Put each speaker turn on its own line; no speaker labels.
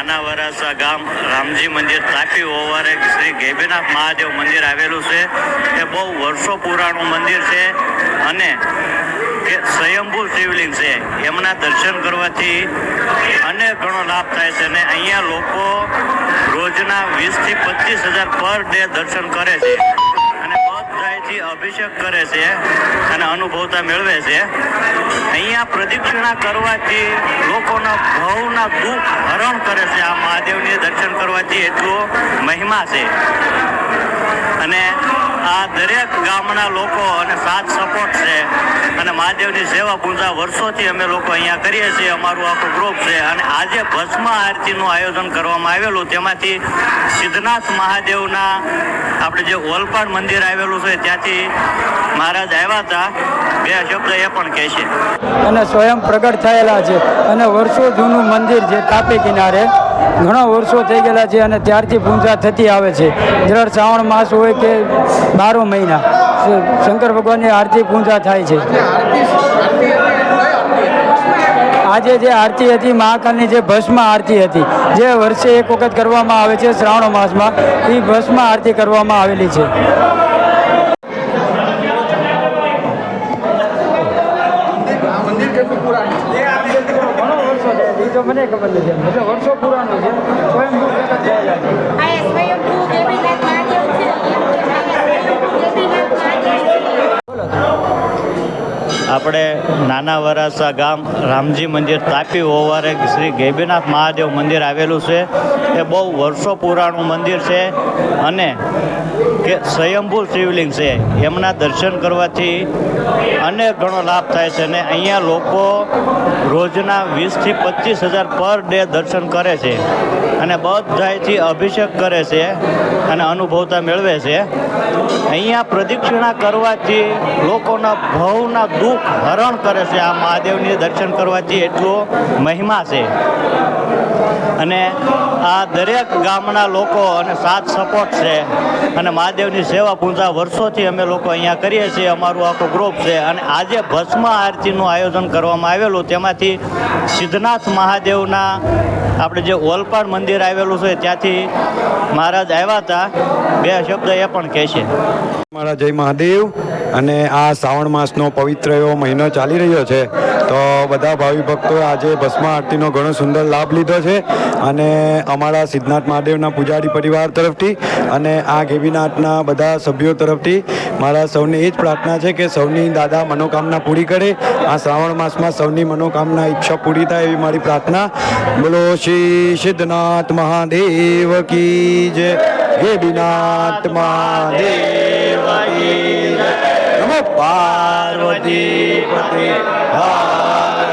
નાના વરાસા ગામ રામજી મંદિર તાપી ઓવારે શ્રી ગેબીનાથ મહાદેવ મંદિર આવેલું છે. એ બહુ વર્ષો પુરાણું મંદિર છે અને કે સ્વયંભૂ શિવલિંગ છે. એમના દર્શન કરવાથી અનેક ઘણો લાભ થાય છે અને અહીંયા લોકો રોજના વીસથી પચીસ હજાર પર ડે દર્શન કરે છે. અને બધાયથી અભિષેક કરે છે અને અનુભવતા મેળવે છે, અહીંયા પ્રદક્ષિણા કરવાથી લોકોના ભવના દુઃખ હરણ કરે છે. આ મહાદેવને દર્શન કરવાથી એટલો મહિમા છે. અને આ દરેક ગામના લોકો અને સાથ સપોર્ટ છે. અને મહાદેવની સેવા પૂજા વર્ષોથી અમે લોકો અહીંયા કરીએ છીએ. અમારું આખું ગ્રુપ છે. અને આજે ભસ્મ આરતીનું આયોજન કરવામાં આવેલું. તેમાંથી સિદ્ધનાથ મહાદેવના આપણે જે ઓલપાડ મંદિર આવેલું છે, ત્યાંથી મહારાજ આવ્યા હતા. બે શબ્દ એ પણ કહે છે.
અને સ્વયં પ્રગટ થયેલા છે. અને વર્ષો જૂનું મંદિર છે તાપી કિનારે ઘણા વર્ષો થઈ ગયેલા છે અને ત્યારથી પૂજા થતી આવે છે. દ્રઢ શ્રાવણ માસ હોય કે બારો મહિના શંકર ભગવાનની આરતી પૂજા થાય છે. આજે જે આરતી હતી મહાકાલની જે ભસ્મ આરતી હતી જે વર્ષે એક વખત કરવામાં આવે છે શ્રાવણ માસમાં એ ભસ્મ આરતી કરવામાં આવેલી છે. મને ખબર નથી. વર્ષો પુરાણો
આપણે નાના વરાસા ગામ રામજી મંદિર તાપી ઓવારે શ્રી ગેબીનાથ મહાદેવ મંદિર આવેલું છે. એ બહુ વર્ષો પુરાણું મંદિર છે અને કે સ્વયંભૂ શિવલિંગ છે. એમના દર્શન કરવાથી અનેક ઘણો લાભ થાય છે અને અહીંયા લોકો રોજના વીસથી પચીસ હજાર પર ડે દર્શન કરે છે અને બધાયથી અભિષેક કરે છે અને અનુભવતા મેળવે છે. અહીંયા પ્રદક્ષિણા કરવાથી લોકોના ભવના દુઃખ હરણ કરે છે. આ મહાદેવની દર્શન કરવાથી એટલો મહિમા છે. અને આ દરેક ગામના લોકો અને સાથ સપોર્ટ છે. અને મહાદેવની સેવા પૂજા વર્ષોથી અમે લોકો અહીંયા કરીએ છીએ. અમારું આખું ગ્રુપ છે. અને આજે ભસ્મ આરતીનું આયોજન કરવામાં આવેલું. તેમાંથી સિદ્ધનાથ મહાદેવના આપણે જે ઓલપાડ મંદિર આવેલું છે, ત્યાંથી મહારાજ આવ્યા હતા. બે શબ્દ એ પણ કહે છે.
મારા જય મહાદેવ. અને આ શ્રાવણ માસનો પવિત્ર એવો મહિનો ચાલી રહ્યો છે, તો બધા ભાવિ ભક્તોએ આજે ભસ્મ આરતીનો ઘણો સુંદર લાભ લીધો છે અને અમારા સિદ્ધનાથ મહાદેવના પૂજારી પરિવાર તરફથી અને આ ગેવીનાથના બધા સભ્યો તરફથી મારા સૌને એ જ પ્રાર્થના છે કે સૌની દાદા મનોકામના પૂરી કરે, આ શ્રાવણ માસમાં સૌની મનોકામના ઈચ્છા પૂરી થાય એવી મારી પ્રાર્થના. બોલો શ્રી સિદ્ધનાથ મહાદેવ કી જય. ગેવીનાથ મહાદેવ. પાર્વતી પતિ. હર